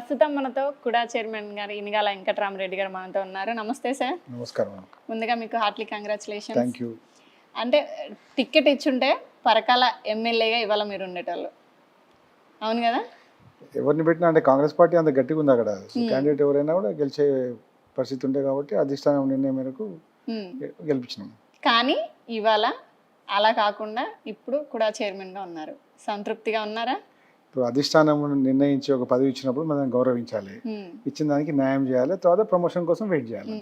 ప్రస్తుతం మనతో కుడా చైర్మన్ గారు ఇనిగాల వెంకటరామరెడ్డి గారు మనతో ఉన్నారు. నమస్తే సార్. నమస్కారం ముందుగా మీకు హార్ట్లీ కంగ్రాచులేషన్ అంటే టికెట్ ఇచ్చుంటే పరకాల ఎమ్మెల్యేగా ఇవాళ మీరు ఉండేటోళ్ళు. అవును కదా? ఎవరిని పెట్టినా అంటే కాంగ్రెస్ పార్టీ అంత గట్టిగా ఉంది అక్కడ. క్యాండిడేట్ ఎవరైనా కూడా గెలిచే పరిస్థితి ఉండే కాబట్టి అధిష్టానం నిర్ణయం మేరకు. గె- గెలిపించినాం. కానీ ఇవాళ అలా కాకుండా ఇప్పుడు కూడా చైర్మన్గా ఉన్నారు. సంతృప్తిగా ఉన్నారా? ఇప్పుడు అధిష్టానం నిర్ణయించి ఒక పదవి ఇచ్చినప్పుడు మనం గౌరవించాలి. ఇచ్చిన దానికి న్యాయం చేయాలి తర్వాత ప్రమోషన్ కోసం వెయిట్ చేయాలి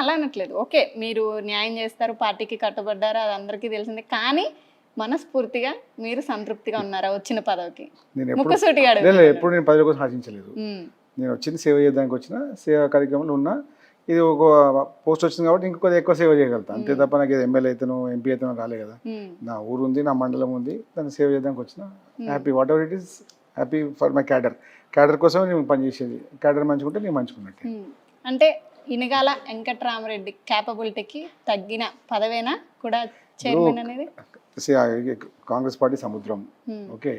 అలా అనట్లేదు. ఓకే మీరు న్యాయం చేస్తారు పార్టీకి కట్టుబడ్డారు అది అందరికీ తెలిసిందే. కానీ మనస్ఫూర్తిగా మీరు సంతృప్తిగా ఉన్నారా వచ్చిన పదవికి? నేను ఎప్పుడు నేను పదవి కోసం ఆశించలేదు. నేను వచ్చింది సేవ చేయడానికి వచ్చిన సేవా కార్యక్రమంలో ఉన్నా ఇది ఒక పోస్ట్ వచ్చింది కాబట్టి ఇంకొక ఎక్కువ సేవ చేయగలుగుతాను అంతే తప్ప నాకు ఎమ్మెల్యే అయితేనో ఎంపీ అయితేనో రాలే కదా. నా ఊరు ఉంది నా మండలం ఉంది దాన్ని సేవ్ చేయడానికి వచ్చిన happy whatever it is happy for my cadre. Cadre కోసమే నేను పనిచేసేది క్యాడర్ మంచుకుంటే నేను మంచుకున్నట్టే. అంటే ఇనగాల వెంకట్రామరెడ్డి క్యాపబిలిటీకి తగ్గిన పదవేనా కూడా చైర్మన్ అనేది? కాంగ్రెస్ పార్టీ సముద్రం. ఓకే.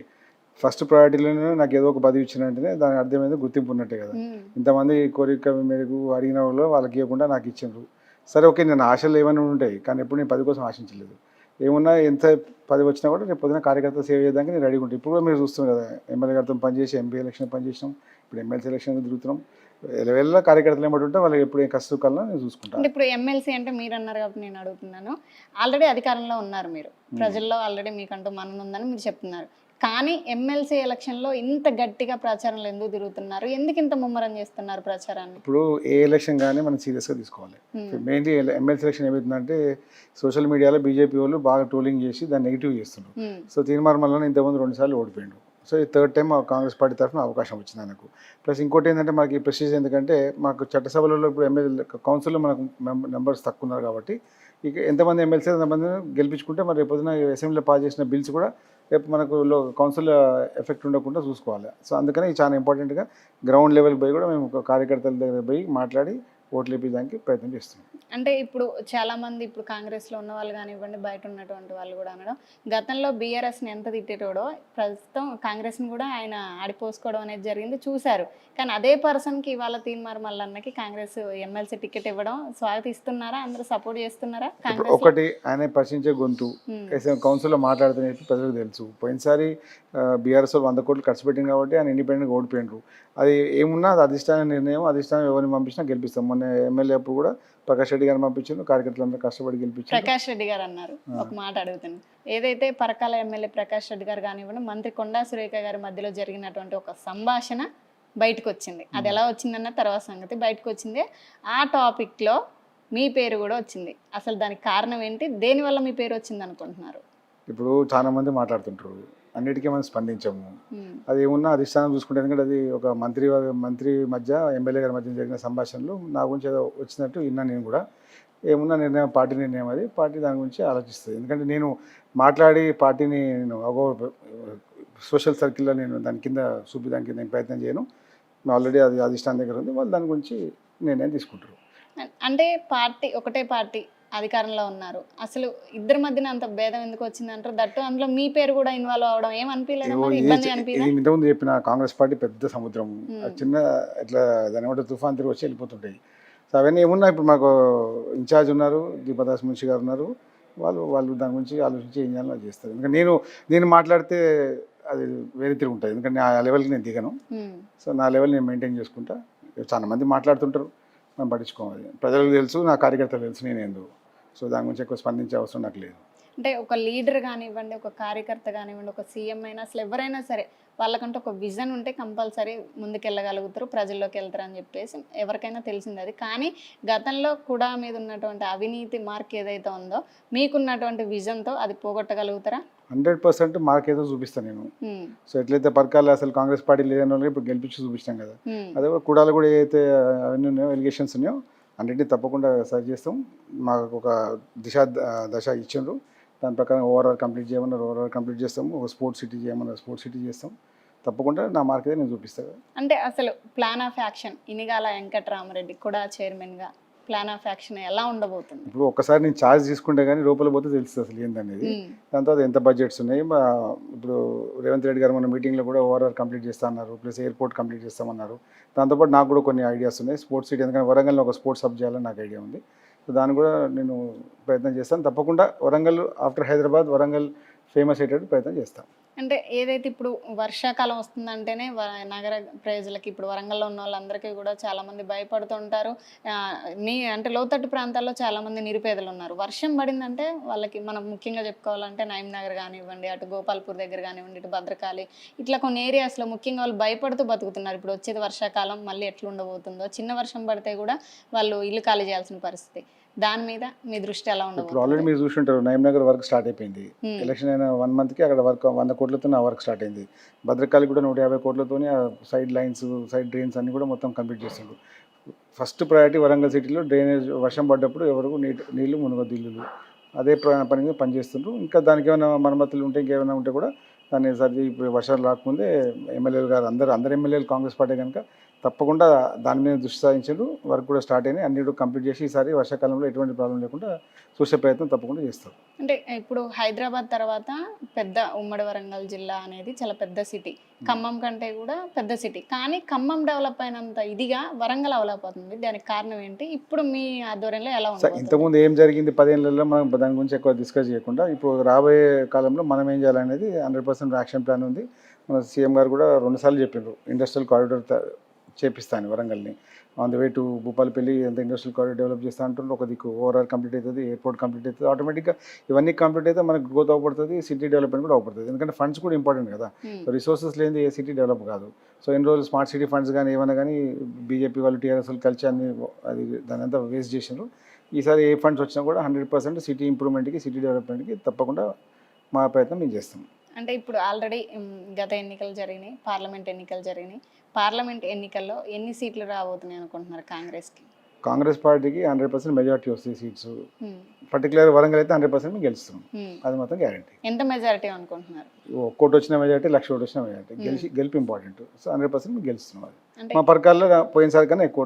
ఫస్ట్ ప్రయారిటీలోనే నాకు ఏదో ఒక పదవి ఇచ్చినట్టునే దాని అర్థమైంది గుర్తింపు ఉన్నట్టే కదా. ఇంతమంది కోరిక మేరకు అడిగిన వాళ్ళు వాళ్ళకి ఇవ్వకుండా నాకు ఇచ్చిండ్రు. సరే ఓకే నేను ఆశలు ఏమైనా ఉంటాయి కానీ ఎప్పుడు నేను పది కోసం ఆశించలేదు. ఏమున్నా ఎంత పదవి వచ్చినా కూడా రేపు పొద్దున కార్యకర్త సేవ చేయడానికి నేను రెడీగా ఉంటాను ఇప్పుడు కూడా మీరు చూస్తున్నారు కదా ఎమ్మెల్యే గారితో పనిచేసి ఎంపీ ఎలక్షన్ పనిచేసినాం ఇప్పుడు ఎమ్మెల్సీ ఎలక్షన్ తిరుగుతున్నాం ఎలవెల్ల కార్యకర్తలు ఏమంటే ఉంటే వాళ్ళకి ఎప్పుడు కష్టం కల్లా నేను చూసుకుంటాను ఇప్పుడు ఎమ్మెల్సీ అంటే మీరు అన్నారు కాబట్టి నేను అడుగుతున్నాను. ఆల్రెడీ అధికారంలో ఉన్నారు మీరు. ప్రజల్లో ఆల్రెడీ మీకంటూ మనం ఉందని మీరు చెప్తున్నారు. కానీ ఎమ్మెల్సీ ఎలక్షన్లో ఇంత గట్టిగా ప్రచారంలో ఎందుకు తిరుగుతున్నారు? ఎందుకు ఇంత ముమ్మరం చేస్తున్నారు ప్రచారాన్ని? ఇప్పుడు ఏ ఎలక్షన్ కానీ మనం సీరియస్గా తీసుకోవాలి. మెయిన్లీ ఎమ్మెల్సీ ఎలక్షన్ ఏమవుతుందంటే సోషల్ మీడియాలో బీజేపీ వాళ్ళు బాగా ట్రోలింగ్ చేసి దాన్ని నెగిటివ్ చేస్తున్నారు. సో తీర్మానం వల్ల ఇంతకుముందు రెండు సార్లు ఓడిపోయిండు. సో ఈ థర్డ్ టైం కాంగ్రెస్ పార్టీ తరఫున అవకాశం వచ్చింది నాకు ప్లస్ ఇంకోటి ఏంటంటే మనకి ప్రెస్టీజ్ ఎందుకంటే మాకు చట్టసభలలో ఇప్పుడు ఎమ్మెల్యే కౌన్సిల్లో మనకు నెంబర్స్ తక్కువ ఉన్నారు కాబట్టి ఇక ఎంతమంది ఎమ్మెల్సీ అంతమంది గెలిపించుకుంటే మరి రేపు పొద్దున అసెంబ్లీలో పాస్ చేసిన బిల్స్ కూడా రేపు మనకు లో కౌన్సిల్ ఎఫెక్ట్ ఉండకుండా చూసుకోవాలి. సో అందుకని చాలా ఇంపార్టెంట్గా గ్రౌండ్ లెవెల్ పోయి కూడా మేము కార్యకర్తల దగ్గర పోయి మాట్లాడి ఓట్లు ఇప్పించడానికి ప్రయత్నం చేస్తున్నాం. అంటే ఇప్పుడు చాలా మంది ఇప్పుడు కాంగ్రెస్లో ఉన్న వాళ్ళు కానివ్వండి బయట ఉన్నటువంటి వాళ్ళు కూడా అనడం గతంలో బీఆర్ఎస్ని ఎంత తిట్టేటోడో ప్రస్తుతం కాంగ్రెస్ని కూడా ఆయన ఆడిపోసుకోవడం అనేది జరిగింది. చూశారు. కానీ అదే పర్సన్కి ఇవాళ తీన్మార్ మల్లన్నకి కాంగ్రెస్ ఎమ్మెల్సీ టికెట్ ఇవ్వడం స్వాగతిస్తున్నారా అందరూ సపోర్ట్ చేస్తున్నారా? ఇప్పుడు? ఒకటి ఆయన ప్రశ్నించే గొంతు. కౌన్సిల్లో మాట్లాడుతున్న ప్రజలకు తెలుసు. పోయినసారి బీఆర్ఎస్ వంద కోట్లు ఖర్చు పెట్టింది కాబట్టి ఆయన ఇండిపెండెంట్గా ఓడిపోయినరు అది ఏమున్నా అది అధిష్టాన నిర్ణయం. అధిష్టానం ఎవరిని పంపించినా గెలిపిస్తాం. మొన్న ఎమ్మెల్యే అప్పుడు కూడా ప్రకాష్ రెడ్డి గారిని పంపించారు కార్యకర్తలందరూ కష్టపడి గెలిపించారు ప్రకాష్ రెడ్డి గారు అన్నారు. ఒక మాట అడుగుతాను ఏదైతే పరకాల ఎమ్మెల్యే ప్రకాష్ రెడ్డి గారు కానివ్వండి మంత్రి కొండా సురేఖ గారి మధ్యలో జరిగినటువంటి ఒక సంభాషణ బయటకు వచ్చింది అది ఎలా వచ్చిందన్న తర్వాత సంగతి. బయటకు వచ్చింది ఆ టాపిక్లో మీ పేరు కూడా వచ్చింది. అసలు దానికి కారణం ఏంటి? దేనివల్ల మీ పేరు వచ్చింది అనుకుంటున్నారు? ఇప్పుడు చాలా మంది మాట్లాడుతుంటారు. అన్నిటికీ మనం స్పందించాము. అది ఏమున్నా అధిష్టానం చూసుకుంటే ఎందుకంటే అది ఒక మంత్రి మంత్రి మధ్య ఎమ్మెల్యే గారి మధ్య జరిగిన సంభాషణలు నా గురించి ఏదో వచ్చినట్టు విన్నా నేను కూడా. ఏమున్నా నిర్ణయం పార్టీ నిర్ణయం అది. పార్టీ దాని గురించి ఆలోచిస్తుంది. ఎందుకంటే నేను మాట్లాడి పార్టీని నేను ఒక సోషల్ సర్కిల్లో నేను దాని కింద చూపించడానికి నేను ప్రయత్నం చేయను. ఆల్రెడీ అది అధిష్టానం దగ్గర ఉంది వాళ్ళు దాని గురించి నిర్ణయం తీసుకుంటారు. అంటే పార్టీ ఒకటే పార్టీ అధికారంలో ఉన్నారు. అసలు ఇద్దరి మధ్యన అంత భేదం ఎందుకు వచ్చింది అంటారు? దట్టు అందులో మీ పేరు కూడా ఇన్వాల్వ్ అవడం ఏం అనిపించలేదు ఇంతకుముందు చెప్పిన కాంగ్రెస్ పార్టీ పెద్ద సముద్రం. చిన్న ఇట్లా దాని ఏమంటే తుఫాన్ తిరిగి వచ్చి వెళ్ళిపోతుంటాయి. సో అవన్నీ ఏమున్నా ఇప్పుడు మాకు ఇన్ఛార్జ్ ఉన్నారు దీపదాస్ మున్షి గారు ఉన్నారు. వాళ్ళు వాళ్ళు దాని గురించి ఆలోచించి ఏం చేయాలో చేస్తారు. ఎందుకంటే నేను నేను మాట్లాడితే అది వేరే తిరిగి ఉంటుంది. ఎందుకంటే ఆ లెవెల్కి నేను దిగను. సో నా లెవెల్ నేను మెయింటైన్ చేసుకుంటా. చాలా మంది మాట్లాడుతుంటారు. మనం పట్టించుకోవాలి ప్రజలకు తెలుసు నా కార్యకర్తలు తెలుసు నేను ఏందో సో దాని గురించి ఎక్కువ స్పందించే అవసరం నాకు లేదు. అంటే ఒక లీడర్ కానివ్వండి ఒక కార్యకర్త కానివ్వండి ఒక సీఎం అయినా అసలు ఎవరైనా సరే వాళ్ళకంటే ఒక విజన్ ఉంటే కంపల్సరీ ముందుకెళ్ళగలుగుతారు ప్రజల్లోకి వెళ్తారు అని చెప్పేసి ఎవరికైనా తెలిసింది అది. కానీ గతంలో కూడా మీద ఉన్నటువంటి అవినీతి మార్క్ ఏదైతే ఉందో మీకున్నటువంటి విజన్తో అది పోగొట్టగలుగుతారా? హండ్రెడ్ పర్సెంట్ మార్క్ ఏదో చూపిస్తాను నేను సో ఎట్లయితే పరకాల అసలు కాంగ్రెస్ పార్టీ లేదని వాళ్ళని ఇప్పుడు గెలిపించి చూపించాం కదా. అదే కూడా కుడాలు కూడా ఏదైతే అవన్నీ ఉన్నాయో ఎలిగేషన్స్ ఉన్నాయో అన్నింటినీ తప్పకుండా సరి చేస్తాం. మాకు ఒక దిశ దశ ఇచ్చిండ్రు. దాని ప్రకారం ఓవరాల్ కంప్లీట్ చేయమన్నారు ఓవరాల్ కంప్లీట్ చేస్తాము. ఒక స్పోర్ట్స్ సిటీ చేయమన్నారు స్పోర్ట్స్ సిటీ చేస్తాం. తప్పకుండా నా మార్క్ అయితే నేను చూపిస్తాను అంటే అసలు plan of action Inugala Venkataramareddy కూడా చైర్మన్గా. ప్లాన్ ఆఫ్ యాక్షన్ ఎలా ఉండబోతుంది? ఇప్పుడు ఒక్కసారి నేను ఛార్జ్ తీసుకుంటే కానీ లోపల పోతే తెలుస్తుంది అసలు ఏందనేది. ఉమ్, దాని తర్వాత ఎంత బడ్జెట్స్ ఉన్నాయి? మా- ఇప్పుడు రేవంత్ రెడ్డి గారు మన మీటింగ్లో కూడా ఓవరాల్ కంప్లీట్ చేస్తా అన్నారు ప్లస్ ఎయిర్పోర్ట్ కంప్లీట్ చేస్తామన్నారు దాంతోపాటు నాకు కూడా కొన్ని ఐడియాస్ ఉన్నాయి. స్పోర్ట్స్ సిటీ ఎందుకంటే వరంగల్లో ఒక స్పోర్ట్స్ సబ్ చేయాలని నాకు ఐడియా ఉంది. సో దాన్ని కూడా నేను ప్రయత్నం చేస్తాను. తప్పకుండా వరంగల్ ఆఫ్టర్ హైదరాబాద్ వరంగల్ ఫేమస్ అయ్యేటట్టు ప్రయత్నం చేస్తాను. అంటే ఏదైతే ఇప్పుడు వర్షాకాలం వస్తుందంటేనే వ- నగర ప్రజలకి ఇప్పుడు వరంగల్లో ఉన్న వాళ్ళందరికీ కూడా చాలామంది భయపడుతుంటారు. నీ అంటే లోతట్టు ప్రాంతాల్లో చాలామంది నిరుపేదలు ఉన్నారు. వర్షం పడిందంటే వాళ్ళకి మనం ముఖ్యంగా చెప్పుకోవాలంటే నయం నగర్ కానివ్వండి అటు గోపాల్పూర్ దగ్గర కానివ్వండి ఇటు భద్రకాళి ఇట్లా కొన్ని ఏరియాస్లో ముఖ్యంగా వాళ్ళు భయపడుతూ బతుకుతున్నారు. ఇప్పుడు వచ్చేది వర్షాకాలం మళ్ళీ ఎట్లా ఉండబోతుందో చిన్న వర్షం పడితే కూడా వాళ్ళు ఇల్లు ఖాళీ చేయాల్సిన పరిస్థితి. దాని మీద మీ దృష్టి ఎలా ఇప్పుడు ఆల్రెడీ మీరు చూసుంటారు నగర్ వర్క్ స్టార్ట్ అయిపోయింది. ఎలక్షన్ అయిన వన్ మంత్కి అక్కడ వర్క్ వంద కోట్లతో ఆ వర్క్ స్టార్ట్ అయింది. భద్రకాళి కూడా నూట యాభై కోట్లతోనే ఆ సైడ్ లైన్స్ సైడ్ డ్రైన్స్ అన్ని కూడా మొత్తం కంప్లీట్ చేస్తుండ్రు ఫస్ట్ ప్రయారిటీ వరంగల్ సిటీలో డ్రైనేజ్ వర్షం పడ్డప్పుడు ఎవరికి నీటి నీళ్ళు మునగొద్దు ఇల్లులు అదే పని మీద పనిచేస్తుండ్రు. ఇంకా దానికి ఏమైనా మరమ్మతులు ఉంటే ఇంకేమైనా ఉంటే కూడా దాన్ని సరి ఇప్పుడు వర్షాలు రాకముందే ఎమ్మెల్యేలు గారు అందరు అందరు ఎమ్మెల్యేలు కాంగ్రెస్ పార్టీ కనుక తప్పకుండా దాని మీద దృష్టి సాధించారు వర్క్ కూడా స్టార్ట్ అయినాయి. అన్ని కంప్లీట్ చేసి ఈసారి వర్షాకాలంలో ఎటువంటి ప్రాబ్లం లేకుండా చూసే ప్రయత్నం తప్పకుండా చేస్తారు అంటే ఇప్పుడు హైదరాబాద్ తర్వాత పెద్ద ఉమ్మడి వరంగల్ జిల్లా అనేది చాలా పెద్ద సిటీ ఖమ్మం కంటే కూడా పెద్ద సిటీ కానీ ఖమ్మం డెవలప్ అయినంత ఇదిగా వరంగల్ డెవలప్ అవుతుంది దానికి కారణం ఏంటి? ఇప్పుడు మీ ఆధ్వర్యంలో ఎలా ఉంది ఇంతకుముందు ఏం జరిగింది? పదేళ్ళలో మనం దాని గురించి ఎక్కువ డిస్కస్ చేయకుండా ఇప్పుడు రాబోయే కాలంలో మనం ఏం చేయాలనేది హండ్రెడ్ పర్సెంట్ యాక్షన్ ప్లాన్ ఉంది. మన సీఎం గారు కూడా రెండుసార్లు చెప్పిండ్రు ఇండస్ట్రియల్ కారిడోర్ చేపిస్తాను వరంగల్ని. On the way to Bhupalpally ఎంత ఇండస్ట్రియల్ కారిడోర్ డెవలప్ చేస్తా అంటుండ్రు ఒక దిక్కు ఓవరాల్ కంప్లీట్ అవుతుంది ఎయిర్పోర్ట్ కంప్లీట్ అవుతుంది ఆటోమేటిక్గా ఇవన్నీ కంప్లీట్ అయితే మనకు గ్రోత్ అవపడుతుంది సిటీ డెవలప్మెంట్ కూడా అవపడుతుంది. ఎందుకంటే ఫండ్స్ కూడా ఇంపార్టెంట్ కదా. రిసోర్సెస్ లేనిది ఏ సిటీ డెవలప్ కాదు. సో ఎన్ని రోజులు స్మార్ట్ సిటీ ఫండ్స్ కానీ ఏమైనా కానీ బీజేపీ వాళ్ళు టీఆర్ఎస్ వాళ్ళు కలిసి అన్ని అది దాని అంతా వేస్ట్ చేసినారు ఈసారి ఏ ఫండ్స్ వచ్చినా కూడా హండ్రెడ్ పర్సెంట్ సిటీ ఇంప్రూవ్మెంట్కి సిటీ డెవలప్మెంట్కి తప్పకుండా మా ప్రయత్నం మేము చేస్తాం. అంటే ఇప్పుడు ఆల్రెడీ గత ఎన్నికలు జరిగినాయి పార్లమెంట్ ఎన్నికలు జరిగినాయి. పార్లమెంట్ ఎన్నికల్లో ఎన్ని సీట్లు రాబోతున్నాయి అనుకుంటున్నారు కాంగ్రెస్కి? కాంగ్రెస్ పార్టీకి హండ్రెడ్ పర్సెంట్ మెజార్టీ వస్తాయి సీట్స్. పర్టికులర్ వరంగల్ అయితే హండ్రెడ్ పర్సెంట్ గెలుస్తున్నాం. అది మాత్రం గ్యారంటీ. ఎంత మెజారిటీ అనుకుంటున్నారు? ఒక్కోటి వచ్చిన మెజార్టీ లక్ష ఒకటి వచ్చిన మెజార్టీ. గెలిచి గెలుపు ఇంపార్టెంట్. సో హండ్రెడ్ పర్సెంట్ గెలుస్తున్నాం అది. మా పరకాల్లో పోయినసారి కన్నా ఎక్కువ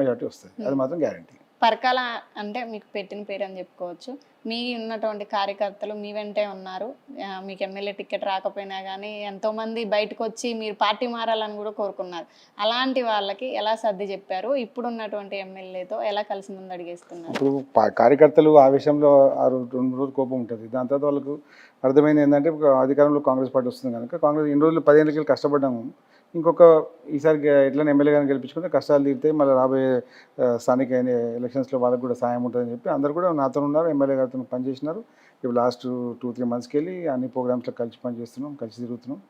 మెజార్టీ వస్తుంది అది మాత్రం గ్యారంటీ. పరకాల అంటే మీకు పెట్టిన పేరు అని చెప్పుకోవచ్చు. మీ ఉన్నటువంటి కార్యకర్తలు మీ వెంటే ఉన్నారు. మీకు ఎమ్మెల్యే టికెట్ రాకపోయినా కానీ ఎంతోమంది బయటకు వచ్చి మీరు పార్టీ మారాలని కూడా కోరుకున్నారు. అలాంటి వాళ్ళకి ఎలా సర్ది చెప్పారు? ఇప్పుడు ఉన్నటువంటి ఎమ్మెల్యేతో ఎలా కలిసి ముందు అడిగేస్తున్నారు? ఇప్పుడు కార్యకర్తలు ఆవేశంలో ఆ రోజు రెండు రోజులు కోపం ఉంటుంది. దాని తర్వాత వాళ్ళకు అర్థమైంది ఏంటంటే అధికారంలో కాంగ్రెస్ పార్టీ వస్తుంది కనుక కాంగ్రెస్ ఇన్ని రోజులు పదిహేను కష్టపడ్డాము. ఇంకొక ఈసారి ఎట్లనే ఎట్లైనా ఎమ్మెల్యే గారిని గెలిపించుకుంటే కష్టాలు తీరితే మళ్ళీ రాబోయే స్థానిక ఎలక్షన్స్లో వాళ్ళకి కూడా సాయం ఉంటుందని చెప్పి అందరు కూడా నాతో ఉన్నారు ఎమ్మెల్యే గారితో పనిచేసినారు. ఇప్పుడు లాస్ట్ టూ త్రీ మంత్స్కి వెళ్ళి అన్ని ప్రోగ్రామ్స్లో కలిసి పనిచేస్తున్నాం కలిసి తిరుగుతున్నాం.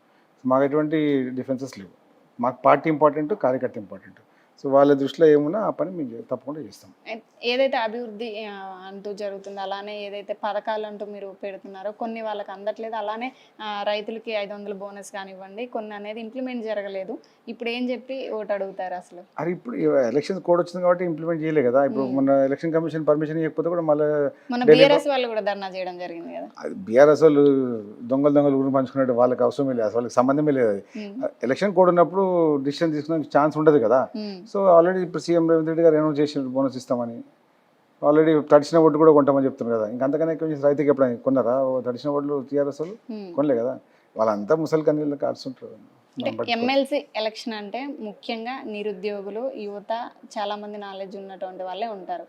మాకు ఎటువంటి డిఫరెన్సెస్ లేవు. మాకు పార్టీ ఇంపార్టెంట్ కార్యకర్త ఇంపార్టెంట్. సో వాళ్ళ దృష్టిలో ఏమున్నా ఆ పని మేము తప్పకుండా చేస్తాం. ఏదైతే అభివృద్ధి అంటూ జరుగుతుందో అలానే ఏదైతే పథకాలు అంటూ మీరు పెడుతున్నారో కొన్ని వాళ్ళకి అందట్లేదు. అలానే రైతులకి ఐదు వందల బోనస్ కానివ్వండి కొన్ని అనేది ఇంప్లిమెంట్ జరగలేదు. ఇప్పుడు ఏం చెప్పి ఓటు అడుగుతారు అసలు? అది ఇప్పుడు ఎలక్షన్ కోడ్ వచ్చింది కాబట్టి ఇంప్లిమెంట్ చేయలే కదా. ఇప్పుడు. మన ఎలక్షన్ కమిషన్ పర్మిషన్ ఇవ్వకపోతే కూడా మళ్ళీ మన బీఆర్ఎస్ వాళ్ళు కూడా ధర్నా చేయడం జరిగింది కదా. బీఆర్ఎస్ వాళ్ళు దొంగలు దొంగలు ఊరు పంచుకున్నట్టు వాళ్ళకి అవసరమే లేదు. అసలు వాళ్ళకి సంబంధమే లేదు ఎలక్షన్ కోడ్ ఉన్నప్పుడు డిసిషన్ తీసుకునే ఛాన్స్ ఉండదు కదా. సో ఆల్రెడీ ఇప్పుడు సీఎం రేవంత్ రెడ్డి గారు అనౌన్స్ చేసిన బోనస్ ఇస్తామని. ఆల్రెడీ తడిచిన ఓటు కూడా కొంటామని చెప్తున్నారు కదా. ఇంకా అంతకన్నా ఎక్కువ చేసి రైతుకి ఎప్పుడైనా కొన్నారా? తడిచిన ఓట్లు టీఆర్ఎస్ వాళ్ళు. కొనలే కదా. వాళ్ళంతా ముసలి కన్నీళ్ళకి ఆడుతుంటారు ఎమ్మెల్సీ ఎలక్షన్ అంటే ముఖ్యంగా నిరుద్యోగులు యువత చాలా మంది నాలెడ్జ్ ఉన్నటువంటి వాళ్ళే ఉంటారు.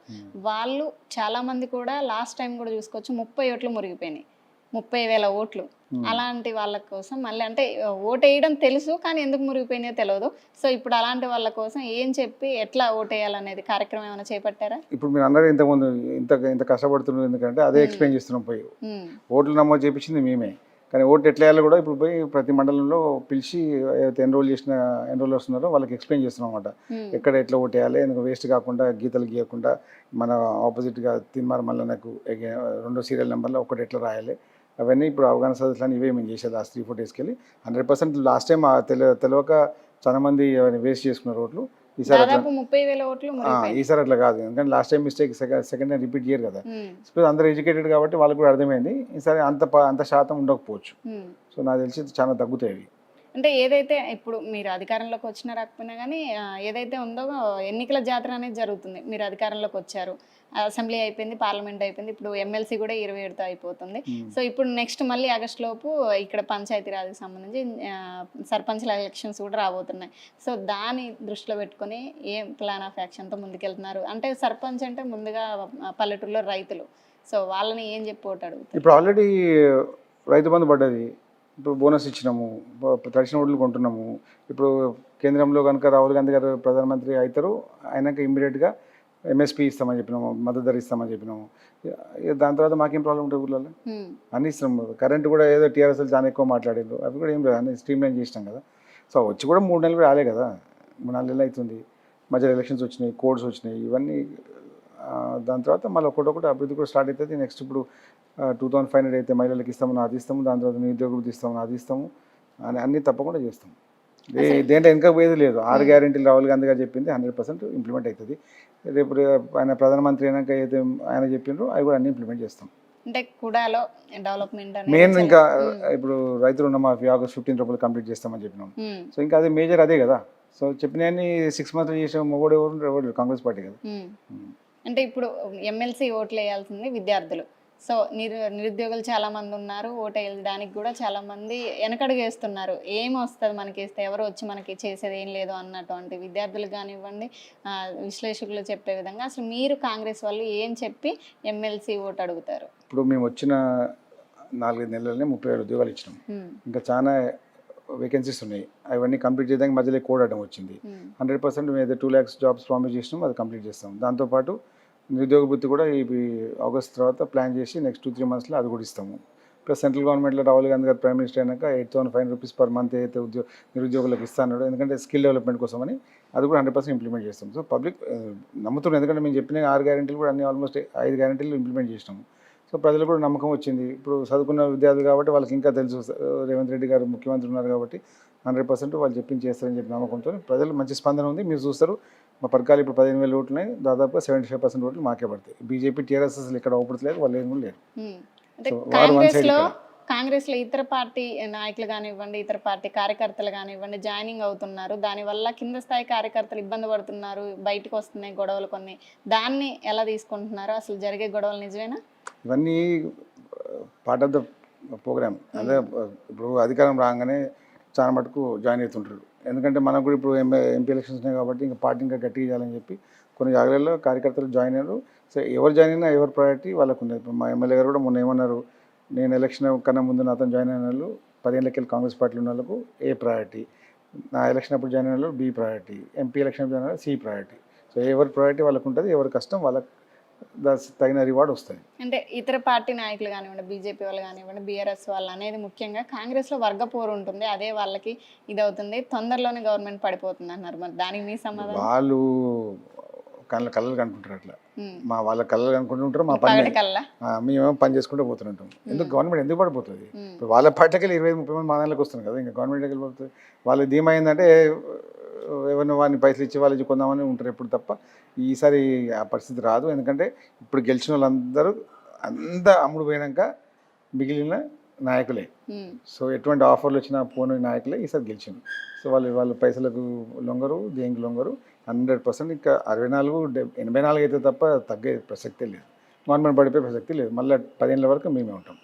వాళ్ళు చాలా మంది కూడా లాస్ట్ టైం కూడా చూసుకోవచ్చు ముప్పై ఓట్లు మురిగిపోయినాయి. ముప్పై వేల ఓట్లు. అలాంటి వాళ్ళ కోసం మళ్ళీ అంటే ఓటు వేయడం తెలుసు కానీ ఎందుకు మురిగిపోయినాయో తెలియదు సో ఇప్పుడు అలాంటి వాళ్ళ కోసం ఏం చెప్పి ఎట్లా ఓటు వేయాలనేది కార్యక్రమం ఏమైనా చేపట్టారా? ఇప్పుడు మీరు అన్నారు ఇంతకుముందు ఇంత ఇంత కష్టపడుతున్నారు ఎందుకంటే అదే. ఎక్స్ప్లెయిన్ చేస్తున్నాం పోయి. ఓట్లు నమోదు చేయించింది మేమే. కానీ ఓటు ఎట్లా వేయాలో కూడా ఇప్పుడు పోయి ప్రతి మండలంలో పిలిచి ఏదైతే ఎన్రోల్ చేసిన ఎన్రోల్ వస్తున్నారో వాళ్ళకి ఎక్స్ప్లెయిన్ చేస్తున్నాం అనమాట ఎక్కడ ఎట్లా ఓటు వేయాలి ఎందుకు వేస్ట్ కాకుండా గీతలు గీయకుండా మన ఆపోజిట్గా తిన్మార్ మళ్ళీ నాకు రెండో సీరియల్ నెంబర్లో ఒకటి ఎట్లా రాయాలి అవన్నీ ఇప్పుడు అవగాహన సదస్సులు ఇవే మేము చేసేది లాస్ట్ త్రీ ఫోర్ డేస్కి వెళ్ళి హండ్రెడ్ పర్సెంట్ లాస్ట్ టైం తెల తెలియక చాలా మంది వేస్ట్ చేసుకున్నారు ఓట్లు ఈసారి ఆ, ఈసారి అట్లా కాదు. ఎందుకంటే last time mistake second time repeat చేయరు కదా. సో అందరూ ఎడ్యుకేటెడ్ కాబట్టి వాళ్ళకి కూడా అర్థమైంది. ఈసారి అంత అంత శాతం ఉండకపోవచ్చు. సో నాకు తెలిసి చాలా తగ్గుతాయి అంటే ఏదైతే ఇప్పుడు మీరు అధికారంలోకి వచ్చినా రాకపోయినా కానీ ఆ, ఏదైతే ఉందో ఎన్నికల జాతర అనేది జరుగుతుంది. మీరు అధికారంలోకి వచ్చారు. అసెంబ్లీ అయిపోయింది పార్లమెంట్ అయిపోయింది. ఇప్పుడు ఎమ్మెల్సీ కూడా ఇరవై ఏడుతో అయిపోతుంది. Hmm. సో ఇప్పుడు నెక్స్ట్ మళ్ళీ ఆగస్ట్ లోపు ఇక్కడ పంచాయతీరాజ్కి సంబంధించి సర్పంచ్ల ఎలక్షన్స్ కూడా రాబోతున్నాయి. సో దాన్ని దృష్టిలో పెట్టుకొని ఏం ప్లాన్ ఆఫ్ యాక్షన్తో ముందుకెళ్తున్నారు? అంటే సర్పంచ్ అంటే ముందుగా పల్లెటూరులో రైతులు. సో వాళ్ళని ఏం చెప్పి ఓటు అడుగుతారు? ఇప్పుడు ఆల్రెడీ రైతు బంధు పడ్డది. ఇప్పుడు బోనస్ ఇచ్చినాము. తడిసిన ఓట్లు కొంటున్నాము. ఇప్పుడు కేంద్రంలో కనుక రాహుల్ గాంధీ గారు ప్రధానమంత్రి అవుతారు. అయినాక ఇమ్మీడియట్గా ఎంఎస్పీ ఇస్తామని చెప్పినాము మద్దతు ధర ఇస్తామని చెప్పినాము. దాని తర్వాత మాకేం ప్రాబ్లం ఉంటుంది ఊళ్ళలో. అన్ని ఇస్తాం. కరెంట్ కూడా ఏదో టీఆర్ఎస్ చాలా ఎక్కువ మాట్లాడారు అవి కూడా ఏం లేదు అన్ని స్ట్రీమ్ లైన్ చేసినాం కదా. సో వచ్చి కూడా మూడు నెలలు కూడా రాలే కదా. మూడు నాలుగు నెలలు అవుతుంది. మధ్యలో ఎలక్షన్స్ వచ్చినాయి కోడ్స్ వచ్చినాయి ఇవన్నీ దాని తర్వాత మళ్ళీ ఒకటొకటి అభివృద్ధి కూడా స్టార్ట్ అవుతుంది నెక్స్ట్ ఇప్పుడు టూ థౌసండ్ ఫైవ్ హండ్రెడ్ అయితే మహిళలకు ఇస్తాము అది ఇస్తాము దాని తర్వాత నిరుద్యోగులకు ఇస్తాము అది ఇస్తాము అని అన్నీ తప్పకుండా చేస్తాం. ఏ- దేంట్లో వెనక పోయేది లేదు. ఆరు గ్యారెంటీలు రాహుల్ గాంధీ గారు చెప్పింది హండ్రెడ్ పర్సెంట్ ఇంప్లిమెంట్ అవుతుంది. రేపు ఆయన ప్రధానమంత్రి అయినాక అయితే ఆయన చెప్పిండ్రో అవి కూడా అన్నీ ఇంప్లిమెంట్ చేస్తాం. అంటే కుడాలో డెవలప్మెంట్ మెయిన్ ఇంకా ఇప్పుడు రైతు రుణమాఫీ ఆగస్ట్ ఫిఫ్టీన్ రూపాయలు కంప్లీట్ చేస్తామని చెప్పినాం. సో ఇంకా అదే మేజర్ అదే కదా. సో చెప్పినవన్నీ సిక్స్ మంత్స్ చేసిన మొగోడు ఎవరు కాంగ్రెస్ పార్టీ కదా. అంటే ఇప్పుడు ఎమ్మెల్సీ ఓట్లు వేయాల్సింది విద్యార్థులు. సో నిరు నిరుద్యోగులు చాలా మంది ఉన్నారు ఓటు వేయడానికి కూడా చాలా మంది వెనకడుగు వేస్తున్నారు ఏం వస్తుంది మనకి ఇస్తే ఎవరు వచ్చి మనకి చేసేది ఏం లేదు అన్నటువంటి విద్యార్థులు కానివ్వండి విశ్లేషకులు చెప్పే విధంగా అసలు మీరు కాంగ్రెస్ వాళ్ళు ఏం చెప్పి ఎమ్మెల్సీ ఓటు అడుగుతారు? ఇప్పుడు మేము వచ్చిన నాలుగైదు నెలలనే ముప్పై వేల ఉద్యోగాలు ఇచ్చినాం. ఇంకా చాలా వేకెన్సీస్ ఉన్నాయి. అవన్నీ కంప్లీట్ చేయడానికి మధ్యలో కోడ్ అడ్డం వచ్చింది. హండ్రెడ్ పర్సెంట్ మేము ఏదో టూ ల్యాక్స్ జాబ్స్ ప్రామిస్ చేసినాం అది కంప్లీట్ చేస్తాం. దాంతోపాటు నిరుద్యోగ వృత్తి కూడా ఈ ఆగస్ట్ తర్వాత ప్లాన్ చేసి నెక్స్ట్ టూ త్రీ మంత్స్లో అది కూడా ఇస్తాము. ప్లస్ సెంట్రల్ గవర్నమెంట్లో రాహుల్ గాంధీ గారు ప్రైమ్ మినిస్టర్ అయినాక eight thousand five rupees per month అయితే ఉద్యోగ నిరుద్యోగులకు ఇస్తాడు ఎందుకంటే స్కిల్ డెవలప్మెంట్ కోసమని అది కూడా హండ్రెడ్ పర్సెంట్ ఇంప్లిమెంట్ చేస్తాం సో పబ్లిక్ నమ్ముతున్నాం ఎందుకంటే మేము చెప్పిన ఆరు గ్యారెంటీలు కూడా అన్ని ఆల్మోస్ట్ ఐదు గ్యారెంటీలు ఇంప్లిమెంట్ చేసినాము. సో ప్రజలకు కూడా నమ్మకం వచ్చింది. ఇప్పుడు చదువుకున్న విద్యార్థులు కాబట్టి వాళ్ళకి ఇంకా తెలుసు. రేవంత్ రెడ్డి గారు ముఖ్యమంత్రి ఉన్నారు కాబట్టి హండ్రెడ్ పర్సెంట్ వాళ్ళు చెప్పింది చేస్తారని చెప్పి నమ్మకంతో ప్రజలు మంచి స్పందన ఉంది. మీరు చూస్తారు మా పథకాలు ఇప్పుడు పదిహేను వేల ఓట్లు ఉన్నాయి. దాదాపుగా సెవెంటీ ఫైవ్ పర్సెంట్ ఓట్లు మాకే పడతాయి. బీజేపీ టీఆర్ఎస్ అసలు ఇక్కడ అవపడలేదు వాళ్ళు ఏం లేరు. కాంగ్రెస్లో ఇతర పార్టీ నాయకులు కానివ్వండి ఇతర పార్టీ కార్యకర్తలు కానివ్వండి జాయినింగ్ అవుతున్నారు. దానివల్ల కింద స్థాయి కార్యకర్తలు ఇబ్బంది పడుతున్నారు. బయటకు వస్తున్నాయి గొడవలు కొన్ని. దాన్ని ఎలా తీసుకుంటున్నారు? అసలు జరిగే గొడవలు నిజమేనా? ఇవన్నీ పార్ట్ ఆఫ్ ద ప్రోగ్రామ్ అదే ఇప్పుడు అధికారం రాగానే చాలా మటుకు జాయిన్ అవుతుంటారు. ఎందుకంటే మనకు కూడా ఇప్పుడు ఎంపీ ఎంపీ ఎలక్షన్స్ ఉన్నాయి కాబట్టి ఇంకా పార్టీ ఇంకా గట్టిగా చేయాలని చెప్పి కొన్ని జాగ్రత్తలో కార్యకర్తలు జాయిన్ అయ్యారు. సో ఎవరు జాయిన్ అయినా ఎవరి ప్రయారిటీ వాళ్ళకు ఉంది ఇప్పుడు మా ఎమ్మెల్యే గారు కూడా మొన్న ఏమన్నారు నేను ఎలక్షన్ కన్నా ముందు నాతో జాయిన్ అయిన వాళ్ళు పదిహేనులకి కాంగ్రెస్ పార్టీలో ఉన్న వాళ్ళకు ఏ ప్రయారిటీ? నా ఎలక్షన్ అప్పుడు జాయిన్ అయిన వాళ్ళు B priority MP election join అయిన సి ప్రయారిటీ. సో ఎవరి ప్రయారిటీ వాళ్ళకు ఉంటుంది ఎవరి కష్టం వాళ్ళకి తగిన రివార్డ్ వస్తుంది అంటే ఇతర పార్టీ నాయకులు కానివ్వండి బీజేపీ వాళ్ళు కానివ్వండి బీఆర్ఎస్ వాళ్ళు అనేది ముఖ్యంగా కాంగ్రెస్లో వర్గ పోరు ఉంటుంది. అదే వాళ్ళకి ఇది అవుతుంది తొందరలోనే గవర్నమెంట్ పడిపోతుంది అన్నారు. మరి దానికి మీ సమాధానం? వాళ్ళు కళ్ళ కళ్ళలు కనుకుంటారు అట్లా. మా వాళ్ళ కళ్ళలు కనుకుంటుంటారు మా పని మేమేమో పని చేసుకుంటూ పోతుంటాం ఎందుకు గవర్నమెంట్ ఎందుకు పడిపోతుంది? వాళ్ళ పార్టీకి ఇరవై ముప్పై మంది మా దాంట్లోకి వస్తుంది కదా ఇంకా గవర్నమెంట్ పడుతుంది వాళ్ళ ధీమా ఏంటంటే ఎవరిని వాడిని పైసలు ఇచ్చి వాళ్ళు ఇచ్చి కొందామని ఉంటారు ఎప్పుడు తప్ప. ఈసారి ఆ పరిస్థితి రాదు. ఎందుకంటే ఇప్పుడు గెలిచిన వాళ్ళందరూ అంతా అమ్ముడు పోయినాక మిగిలిన నాయకులే. సో ఎటువంటి ఆఫర్లు వచ్చినా పోని నాయకులే ఈసారి గెలిచింది సో వాళ్ళు వాళ్ళ పైసలకు లొంగరు దేనికి లొంగరు హండ్రెడ్ పర్సెంట్ ఇంకా అరవై నాలుగు ఎనభై నాలుగు అయితే తప్ప తగ్గే ప్రసక్తే లేదు. గవర్నమెంట్ పడిపోయే ప్రసక్తి లేదు. మళ్ళీ పదిహేనుల వరకు మేమే ఉంటాం.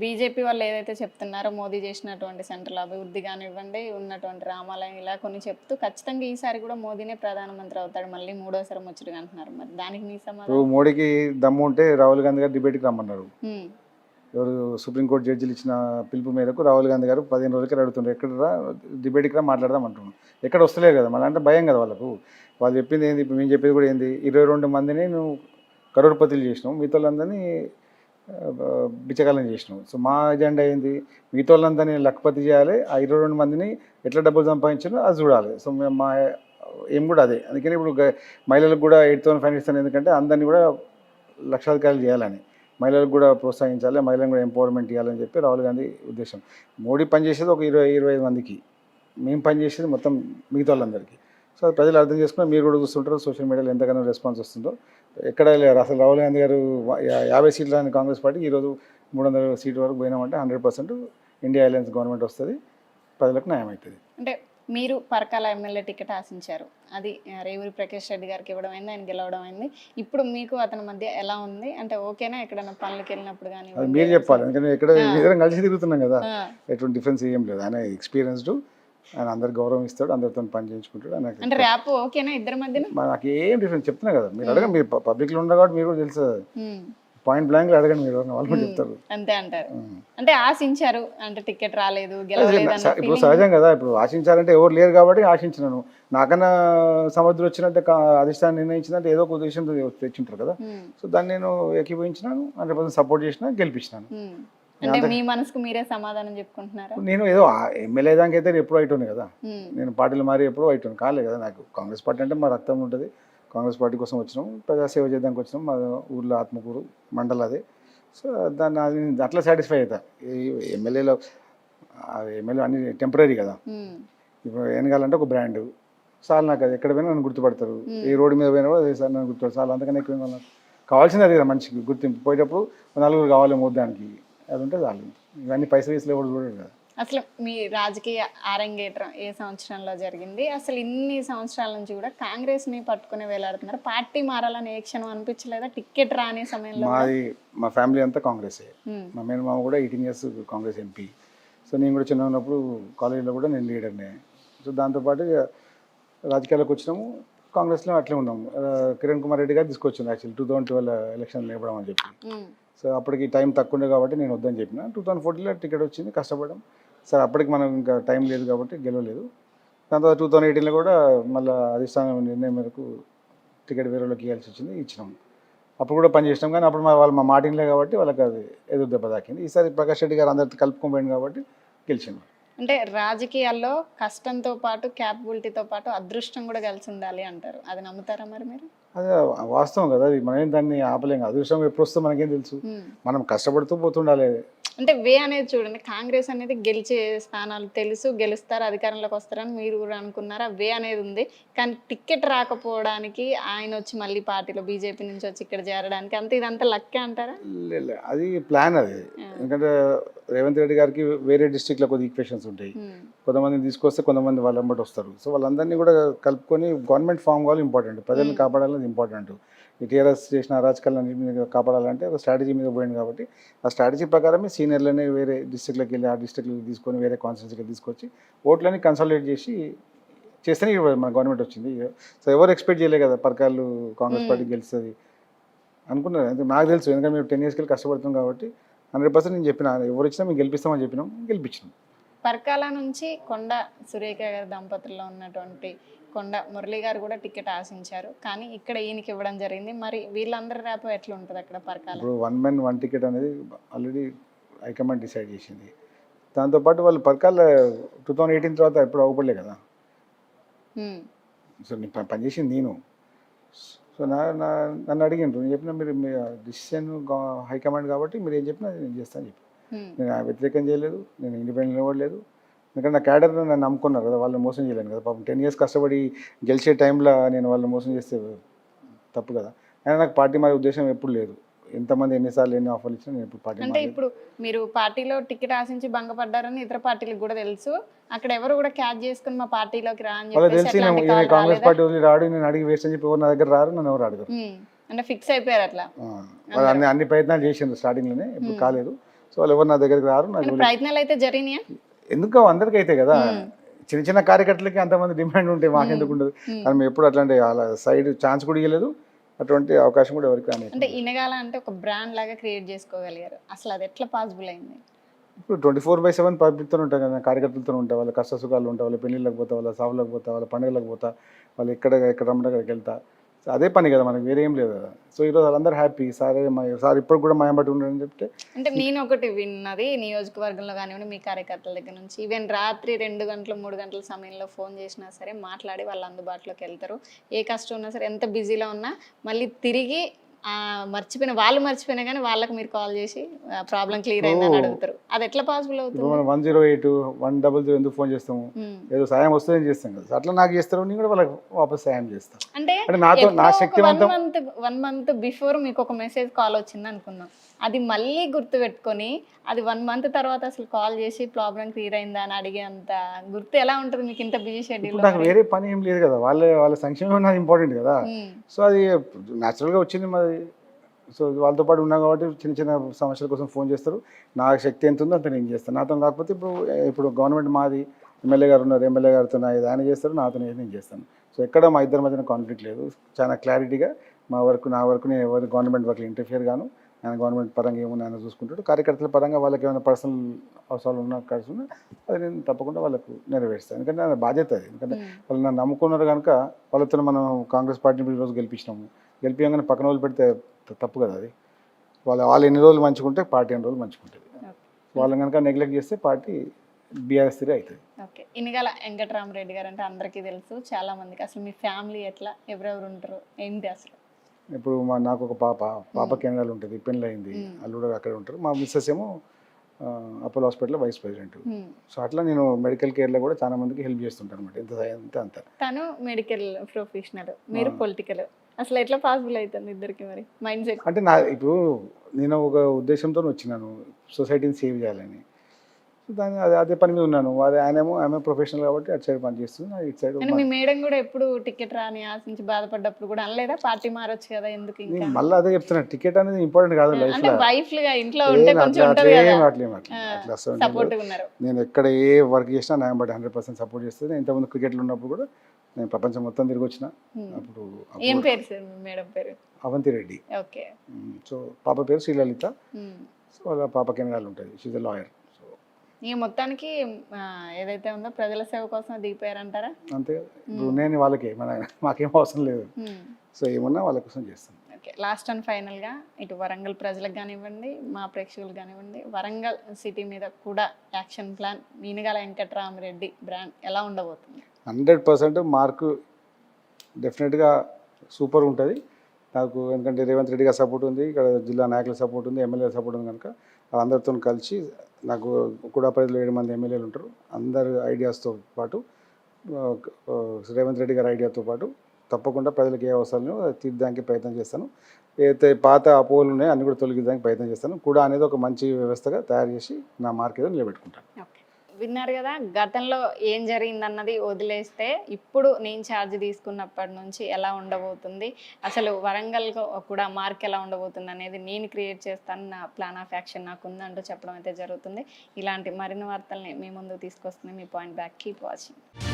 బీజేపీ వాళ్ళు ఏదైతే చెప్తున్నారో మోదీ చేసినటువంటి సెంట్రల్ అభివృద్ధి కానివ్వండి ఉన్నటువంటి రామాలయం ఇలా కొన్ని చెప్తూ ఖచ్చితంగా ఈసారి కూడా మోదీనే ప్రధానమంత్రి అవుతాడు. మళ్ళీ మూడోసారి ముచ్చటగా అంటున్నారు. మరి దానికి మీ సమాధానం? మోడీకి దమ్ము ఉంటే రాహుల్ గాంధీ గారు డిబేట్కి రమ్మన్నారు. ఎవరు సుప్రీంకోర్టు జడ్జిలు ఇచ్చిన పిలుపు మేరకు రాహుల్ గాంధీ గారు పదిహేను రోజులకి అడుగుతుండ్రు ఎక్కడ రా డిబేట్కి రా మాట్లాడదాం అంటున్నాను ఎక్కడ వస్తలేదు కదా మళ్ళీ అంటే భయం కదా వాళ్ళకు. వాళ్ళు చెప్పింది ఏంది? ఇప్పుడు మేము చెప్పేది కూడా ఏంది? ఇరవై రెండు మందిని నువ్వు కరోడ్పతిలు చేసినాం. మిగతా వాళ్ళందరినీ బిచ్చకాలం చేసినాం. సో మా ఎజెండా ఏంది? మిగతా వాళ్ళందరినీ లక్పతి చేయాలి. ఆ ఇరవై రెండు మందిని ఎట్లా డబ్బులు సంపాదించాలో అది చూడాలి. సో మేము మా ఏం కూడా అదే. అందుకని ఇప్పుడు మహిళలకు కూడా ఎయిట్ థౌసండ్ ఫైవ్ ఇస్తాను. ఎందుకంటే అందరినీ కూడా లక్షాధికారులు చేయాలని. మహిళలకు కూడా ప్రోత్సహించాలి. మహిళలను కూడా ఎంపవర్మెంట్ ఇవ్వాలని చెప్పి రాహుల్ గాంధీ ఉద్దేశం. మోడీ పనిచేసేది ఒక ఇరవై ఇరవై ఐదు మందికి. మేము పనిచేసేది మొత్తం మిగతా వాళ్ళందరికీ సో అది ప్రజలు అర్థం చేసుకుని మీరు కూడా చూస్తుంటారు. సోషల్ మీడియాలో ఎంతగానో రెస్పాన్స్ వస్తుందో. ఎక్కడ లేరు. అసలు రాహుల్ గాంధీ గారు యాభై సీట్ల అని కాంగ్రెస్ పార్టీ ఈరోజు మూడు వందల సీట్ వరకు పోయినామంటే hundred percent India alliance government వస్తుంది ప్రజలకు న్యాయం అవుతుంది. అంటే మీరు పరకాల ఎమ్మెల్యే టికెట్ ఆశించారు. అది రేవూరి ప్రకాష్ రెడ్డి గారికి ఇవ్వడం అయింది ఆయన గెలవడం అయింది ఇప్పుడు మీకు అతని మధ్య ఎలా ఉంది? అంటే ఓకేనా ఎక్కడైనా పనులకు వెళ్ళినప్పుడు కానీ మీరు చెప్పాలి. ఎందుకంటే ఇక్కడ ఇద్దరం కలిసి తిరుగుతున్నాం కదా. ఎటువంటి డిఫరెన్స్ ఏం లేదు. ఆయన ఎక్స్పీరియన్స్డ్ ఆయన అందరు గౌరవం ఇస్తాడు అందరితో పని చేయించుకుంటాడు ఆయన అంటే ర్యాప్ ఓకేనా ఇద్దరి మధ్యన? నాకు ఏం డిఫరెన్స్ చెప్తున్నా కదా. మీరు అడగండి మీరు పబ్లిక్లో ఉన్నారు కాబట్టి మీరు కూడా తెలుసు పాయింట్ బ్లాంక్ అడగండి మీరు వాళ్ళు కూడా చెప్తారు. అంతే అంటారు. అంటే ఆశించారు అంటే టికెట్ రాలేదు ఇప్పుడు. సహజం కదా. ఇప్పుడు ఆశించాలంటే ఎవరు లేరు కాబట్టి ఆశించినాను. నాకన్నా సమర్థులు వచ్చినట్టే అధిష్టానం నిర్ణయించినట్టు ఏదో ఒక ఉద్దేశం తెచ్చింటారు కదా. సో దాన్ని నేను ఏకీభవించినాను హండ్రెడ్ పర్సెంట్ సపోర్ట్ చేసిన గెలిపించినాను. అంటే మీ మనసుకు మీరే సమాధానం చెప్పుకుంటున్నారా? నేను ఏదో ఎమ్మెల్యే దానికి అయితే ఎప్పుడూ అయిపోయింది కదా. నేను పార్టీలు మారి ఎప్పుడూ అయిపోయాను కాలే కదా నాకు. కాంగ్రెస్ పార్టీ అంటే మా రక్తం ఉంటుంది. కాంగ్రెస్ పార్టీ కోసం వచ్చినాం. ప్రజాసేవ చేయడానికి వచ్చినాం మా ఊర్లో ఆత్మకూరు మండలం అదే. సో దాన్ని అది అట్లా సాటిస్ఫై అవుతా ఈ ఎమ్మెల్యేలో ఎమ్మెల్యే అన్ని టెంపరీ కదా. ఇప్పుడు ఏం కావాలంటే ఒక బ్రాండ్ సార్ నాకు అది ఎక్కడ పోయినా నన్ను గుర్తుపడతారు. ఈ రోడ్డు మీద పోయినా కూడా అదే సార్ నన్ను గుర్తుపడతారు. సార్ అంతకన్నా ఎక్కువ? కావాల్సింది అది కదా మనిషికి గుర్తింపు. పోయేటప్పుడు నలుగురు కావాలి మొద్దానికి. అది ఉంటే చాలు. ఇవన్నీ పైసలు వేసలే కూడా చూడరు కదా అసలు మీ రాజకీయ ఆరంగేట్రం ఏ సంవత్సరంలో జరిగింది? అసలు ఇన్ని సంవత్సరాల నుంచి కూడా కాంగ్రెస్ని పట్టుకుని వేలాడుతున్నారు. పార్టీ మారాలని ఏ క్షణం అనిపించలేదా? టికెట్ రాని సమయంలో మాది మా ఫ్యామిలీ అంతా కాంగ్రెసే. మా మేనమామ కూడా eighteen years Congress MP. So నేను కూడా చిన్న ఉన్నప్పుడు కాలేజీలో కూడా నేను లీడర్నే సో దాంతోపాటు రాజకీయాలకు వచ్చినాము. కాంగ్రెస్లో అట్లే ఉన్నాము. కిరణ్ కుమార్ రెడ్డి గారు తీసుకొచ్చింది actually two thousand twelve election లేపడం అని చెప్పి. సో అప్పటికి టైం తక్కువ ఉండే కాబట్టి నేను వద్దని చెప్పిన. టూ థౌసండ్ ఫోర్టీన్లో టికెట్ వచ్చింది కష్టపడడం. సార్ అప్పటికి మనం ఇంకా టైం లేదు కాబట్టి గెలవలేదు. దాని తర్వాత టూ థౌసండ్ ఎయిటీన్లో కూడా మళ్ళీ అధిష్టానం నిర్ణయం మేరకు టికెట్ వేరే వాళ్ళకి ఇవ్వాల్సి వచ్చింది ఇచ్చినాం. అప్పుడు కూడా పని చేసినాం కానీ అప్పుడు మా వాళ్ళు మా మాటిన్లే కాబట్టి వాళ్ళకి అది ఎదురు దెబ్బ తాకింది. ఈసారి ప్రకాష్ రెడ్డి గారు అందరితో కలుపుకొని కాబట్టి గెలిచింది అంటే రాజకీయాల్లో కష్టంతో పాటు క్యాపబిలిటీతో పాటు అదృష్టం కూడా కలిసి ఉండాలి అంటారు. అది నమ్ముతారా మరి మీరు? అదే వాస్తవం కదా అది మనం దాన్ని ఆపలేం కదా. అదృష్టం ఎప్పుడు వస్తుందో మనకేం తెలుసు. మనం కష్టపడుతూ పోతుండాలి. అంటే వే అనేది చూడండి కాంగ్రెస్ అనేది గెలిచే స్థానాలు తెలుసు గెలుస్తారు అధికారంలోకి వస్తారని మీరు కూడా అనుకున్నారా? వే అనేది ఉంది. కానీ టికెట్ రాకపోవడానికి ఆయన వచ్చి మళ్ళీ పార్టీలో బీజేపీ నుంచి వచ్చి ఇక్కడ చేరడానికి అంత ఇదంతా లక్కే అంటారా? లే, లే, అది ప్లాన్ అది. ఎందుకంటే రేవంత్ రెడ్డి గారికి వేరే డిస్టిక్లో కొద్ది ఈక్వేషన్స్ ఉంటాయి. కొంతమందిని తీసుకొస్తే కొంతమంది వాళ్ళ వెంబడి వస్తారు. సో వాళ్ళందరినీ కూడా కలుపుకొని గవర్నమెంట్ ఫామ్ కావాలి ఇంపార్టెంట్. ప్రజల్ని కాపాడాలనేది ఇంపార్టెంట్. ఈ టీఆర్ఎస్ చేసిన అరాచకాలను మీద కాపాడాలంటే ఒక స్ట్రాటజీ మీద పోయింది కాబట్టి ఆ స్ట్రాటజీ ప్రకారమే సీనియర్లనే వేరే డిస్ట్రిక్ట్లోకి వెళ్ళి ఆ డిస్ట్రిక్ట్లోకి తీసుకొని వేరే కాన్స్టిట్యూన్సీకి తీసుకొచ్చి ఓట్లని కన్సల్టేట్ చేసి చేస్తేనే మన గవర్నమెంట్ వచ్చింది. సో ఎవరు ఎక్స్పెక్ట్ చేయలేదు కదా పరకాలు కాంగ్రెస్ పార్టీ గెలుస్తుంది. అనుకున్నారు? అంటే నాకు తెలుసు. ఎందుకంటే మేము టెన్ ఇయర్స్కి వెళ్ళి కష్టపడుతున్నాం కాబట్టి హండ్రెడ్ పర్సెంట్ నేను చెప్పిన. ఎవరు వచ్చినా మేము గెలిపిస్తామని చెప్పినాం. గెలిపించినాం. పరకాల నుంచి కొండ సురేఖ గారి దంపతుల్లో ఉన్నటువంటి కొండ మురళి గారు కూడా టికెట్ ఆశించారు. కానీ ఇక్కడ ఈయనకి ఇవ్వడం జరిగింది. మరి వీళ్ళందరి రేపు ఎట్లా ఉంటుంది అక్కడ పరకాల? ఇప్పుడు వన్ మెన్ వన్ టికెట్ అనేది ఆల్రెడీ హైకమాండ్ డిసైడ్ చేసింది. దాంతోపాటు వాళ్ళు పరకాల టూ థౌజండ్ ఎయిటీన్ తర్వాత ఎప్పుడు అవ్వబడలే కదా. సో నేను పనిచేసింది నేను. సో నా నా నన్ను అడిగిండ్రు. నేను చెప్పిన మీరు మీ డిసిషన్ హైకమాండ్ కాబట్టి మీరు ఏం చెప్పినా నేను చేస్తాను చెప్పి నేను వ్యతిరేకం చేయలేదు నేను ఇండిపెండెంట్ ఇవ్వలేదు ఎందుకంటే నా క్యాడర్ నన్ను నమ్ముకున్నారు కదా వాళ్ళని మోసం చేయలేను కదా. పాపం టెన్ ఇయర్స్ కష్టపడి గెలిచే టైంలో నేను వాళ్ళని మోసం చేస్తే తప్పు కదా. అయినా నాకు పార్టీ మారే ఉద్దేశం ఎప్పుడు లేదు. ఎంతమంది ఎన్నిసార్లు ఎన్ని ఆఫర్లు ఇచ్చినా నేను ఇప్పుడు పార్టీ అంటే. ఇప్పుడు మీరు పార్టీలో టికెట్ ఆశించి భంగపడ్డారని ఇతర పార్టీలకు కూడా తెలుసు. అక్కడ ఎవరు కూడా క్యాచ్ చేసుకుని మా పార్టీలోకి రా అని తెలిసి కాంగ్రెస్? పార్టీ వదిలి రాడు నేను అడిగి వేస్ట్ అని చెప్పి ఎవరు నా దగ్గర రారు నన్ను ఎవరు అడగరు. అంటే ఫిక్స్ అయిపోయారు అట్లా. అన్ని ప్రయత్నాలు చేసిండ్రు స్టార్టింగ్లోనే ఇప్పుడు కాలేదు. సో వాళ్ళు ఎవరు నా దగ్గరికి రారు నాకు ప్రయత్నాలు అయితే జరిగినాయా? ఎందుకు అందరికీ అయితే కదా చిన్న చిన్న కార్యకర్తలకి అంతమంది డిమాండ్ ఉంటే మాకెందుకు ఉండదు కానీ మేము ఎప్పుడు అట్లాంటి వాళ్ళ సైడ్ ఛాన్స్ కూడా ఇవ్వలేదు అటువంటి అవకాశం కూడా ఎవరికి రాని అంటే ఇనగాల అంటే ఒక బ్రాండ్ లాగా క్రియేట్ చేసుకోగలిగారు. అసలు అది ఎట్లా పాసిబుల్ అయింది? ఇప్పుడు ట్వంటీ ఫోర్ బై సెవెన్ పబ్లిక్తో ఉంటాయి కదా. కార్యకర్తలతో ఉంటాయి వాళ్ళ కష్ట సుఖాలు ఉంటాయి. వాళ్ళ పెళ్ళిళ్ళకి పోతా వాళ్ళ సావులకు పోతా వాళ్ళ పండుగలకు పోతా వాళ్ళు ఎక్కడ ఎక్కడ అక్కడికి వెళ్తా. సో అదే పని కదా మనకి వేరే లేదు కదా. సో ఈరోజు వాళ్ళందరూ హ్యాపీ సార్ మా సార్ ఇప్పుడు కూడా మా బట్టి ఉండని చెప్తే అంటే నేను ఒకటి విన్నది నియోజకవర్గంలో కానివ్వండి మీ కార్యకర్తల దగ్గర నుంచి. ఈవెన్ రాత్రి రెండు గంటలు మూడు గంటల సమయంలో ఫోన్ చేసినా సరే మాట్లాడి వాళ్ళు అందుబాటులోకి వెళ్తారు. ఏ కష్టం ఉన్నా సరే ఎంత బిజీలో ఉన్నా మళ్ళీ తిరిగి మర్చిపోయిన వాళ్ళు మర్చిపోయినా కానీ వాళ్ళకి మీరు కాల్ చేసి ప్రాబ్లం క్లియర్ అయిందని అడుగుతారు. అది ఎట్లా పాసిబుల్ అవుతుంది? మనం one zero eight one double zero ఎందుకు ఫోన్ చేస్తాము. ఏదో సాయం వస్తుందని చేస్తాం కదా. అట్లా నాకు చేస్తారు నేను కూడా వాళ్ళకి వాపస్ సాయం చేస్తాను అంటే నాతో నా వన్ శక్తివంతం మంత్ వన్ మంత్ బిఫోర్ మీకు ఒక మెసేజ్ కాల్ వచ్చింది అనుకుందాం. అది మళ్ళీ గుర్తు పెట్టుకొని అది వన్ మంత్ తర్వాత అసలు కాల్ చేసి ప్రాబ్లం క్లియర్ అయిందా అని అడిగే అంత గుర్తు ఎలా ఉంటుంది మీకు ఇంత బిజీ షెడ్యూల్ నాకు వేరే పని ఏం లేదు కదా. వాళ్ళ వాళ్ళ సంక్షేమం నాకు ఇంపార్టెంట్ కదా. సో అది న్యాచురల్గా వచ్చింది మరి. సో వాళ్ళతో పాటు ఉన్నా కాబట్టి చిన్న చిన్న సమస్యల కోసం ఫోన్ చేస్తారు. నా శక్తి ఎంత ఉందో అంత నేను చేస్తాను. నాతో కాకపోతే ఇప్పుడు ఇప్పుడు గవర్నమెంట్ మాది ఎమ్మెల్యే గారు ఉన్నారు. ఎమ్మెల్యే గారితో ఆయన చేస్తారు నాతో నేను చేస్తాను. సో ఎక్కడ మా ఇద్దరి మధ్యన కాన్ఫ్లిక్ట్ లేదు. చాలా క్లారిటీగా మా వరకు నా వరకు నేను ఎవరు గవర్నమెంట్ వర్క్లో ఇంటర్ఫియర్ గాను. ఆయన గవర్నమెంట్ పరంగా ఏమున్నా ఆయన చూసుకుంటాడు. కార్యకర్తల పరంగా వాళ్ళకి ఏమైనా పర్సనల్ అవసరాలు ఉన్నా కలిసి ఉన్నా అది నేను తప్పకుండా వాళ్ళకు నెరవేరుస్తాను. ఎందుకంటే నా బాధ్యత అది. ఎందుకంటే వాళ్ళు నన్ను నమ్ముకున్నారు కనుక వాళ్ళతో మనం కాంగ్రెస్ పార్టీని ఈరోజు గెలిపించినాము. గెలిపించగానే పక్కన వాళ్ళు పెడితే తప్పు కదా అది. వాళ్ళు వాళ్ళు ఎన్ని రోజులు మంచుకుంటే పార్టీ ఎన్ని రోజులు మంచుకుంటుంది. వాళ్ళని కనుక నెగ్లెక్ట్ చేస్తే పార్టీ బీఆర్ఎస్ తిరిగి అవుతుంది. ఓకే ఇనిగల వెంకటరామరెడ్డి గారు అంటే అందరికీ తెలుసు. చాలా మందికి అసలు మీ ఫ్యామిలీ ఎట్లా? ఎవరెవరు ఉంటారు? ఏంటి అసలు? ఇప్పుడు మా నాకు ఒక పాప పాప కేంద్రాలు ఉంటుంది పెళ్ళి అయింది మ్మ్. వాళ్ళు కూడా అక్కడ ఉంటారు. మా మిస్సెస్ ఏమో అపోలో హాస్పిటల్లో వైస్ ప్రెసిడెంట్. సో అట్లా నేను మెడికల్ కేర్లో కూడా చాలా మందికి హెల్ప్ చేస్తుంటాను అనమాట ఎంత ఎంత అంత. తను మెడికల్ ప్రొఫెషనల్ మీరు. పొలిటికల్. అసలు ఎట్లా పాసిబుల్ అవుతుంది ఇద్దరికి మరి? Mind set. అంటే నా ఇప్పుడు నేను ఒక ఉద్దేశంతో వచ్చినాను సొసైటీని సేవ్ చేయాలని. దాని అదే అదే పని మీద ఉన్నాను. అదే ఆయనేమో ఆమె ప్రొఫెషనల్ కాబట్టి అటు సైడ్ పని చేస్తుంది ఇటు సైడ్ మీ మేడం కూడా ఎప్పుడు టికెట్ రాని ఆశించి బాధపడ్డప్పుడు కూడా అనలేదా? పార్టీ మారొచ్చు కదా ఎందుకు ఇంకా? మళ్ళీ అదే చెప్తున్నా టికెట్ అనేది ఇంపార్టెంట్ కాదు లైఫ్లో వైఫ్గా ఇంట్లో ఉంటే కొంచెం ఉంటది కదా. అట్లేం అట్లా. ఆ, అట్లా అసలు సపోర్ట్ ఉన్నారు. నేను ఎక్కడ ఏ వర్క్ చేసినా నా బట్టి హండ్రెడ్ పర్సెంట్ సపోర్ట్ చేస్తుంది. ఇంతకుముందు క్రికెట్లో ఉన్నప్పుడు కూడా నేను ప్రపంచం మొత్తం తిరిగి వచ్చిన. అప్పుడు ఏం పేరు సార్ మేడం పేరు? అవంతి రెడ్డి. ఓకే. సో పాప పేరు శ్రీలలిత. సో వాళ్ళ పాప కెనడాలు ఉంటుంది షీజ్ లాయర్ ఈ మొత్తానికి ఏదైతే ఉందో ప్రజల సేవ కోసం దిగిపోయారంటారా? అంతే ఇప్పుడు నేను వాళ్ళకి మాకేం అవసరం లేదు. సో ఏమన్నా వాళ్ళ కోసం చేస్తాను ఓకే. లాస్ట్ అండ్ ఫైనల్గా ఇటు వరంగల్ ప్రజలకు కానివ్వండి మా ప్రేక్షకులకు కానివ్వండి వరంగల్ సిటీ మీద కూడా action plan Meenagala Venkatramareddy brand ఎలా ఉండబోతుంది? హండ్రెడ్ పర్సెంట్ మార్కు డెఫినెట్గా సూపర్ ఉంటుంది. నాకు ఎందుకంటే రేవంత్ రెడ్డి గారి సపోర్ట్ ఉంది ఇక్కడ జిల్లా నాయకుల సపోర్ట్ ఉంది ఎమ్మెల్యే సపోర్ట్ ఉంది కనుక వాళ్ళందరితో కలిసి నాకు కూడా పరిధిలో ఏడు మంది ఎమ్మెల్యేలు ఉంటారు. అందరు ఐడియాస్తో పాటు రేవంత్ రెడ్డి గారి ఐడియాతో పాటు తప్పకుండా ప్రజలకు ఏ అవసరాలు తీర్చడానికి ప్రయత్నం చేస్తాను. ఏదైతే పాత అపోహలు ఉన్నాయో అన్ని కూడా తొలగించడానికి ప్రయత్నం చేస్తాను. కూడా అనేది ఒక మంచి వ్యవస్థగా తయారు చేసి నా మార్కెట్లో నిలబెట్టుకుంటాను. విన్నారు కదా గతంలో ఏం జరిగిందన్నది వదిలేస్తే ఇప్పుడు నేను ఛార్జ్ తీసుకున్నప్పటి నుంచి ఎలా ఉండబోతుంది? అసలు వరంగల్ కూడా మార్క్ ఎలా ఉండబోతుంది అనేది నేను క్రియేట్ చేస్తాను నా ప్లాన్ ఆఫ్ యాక్షన్ నాకు ఉందంటూ చెప్పడం అయితే జరుగుతుంది. ఇలాంటి మరిన్ని వార్తల్ని మీ ముందు తీసుకొస్తుంది మీ పాయింట్ బ్యాక్ కీప్ వాచింగ్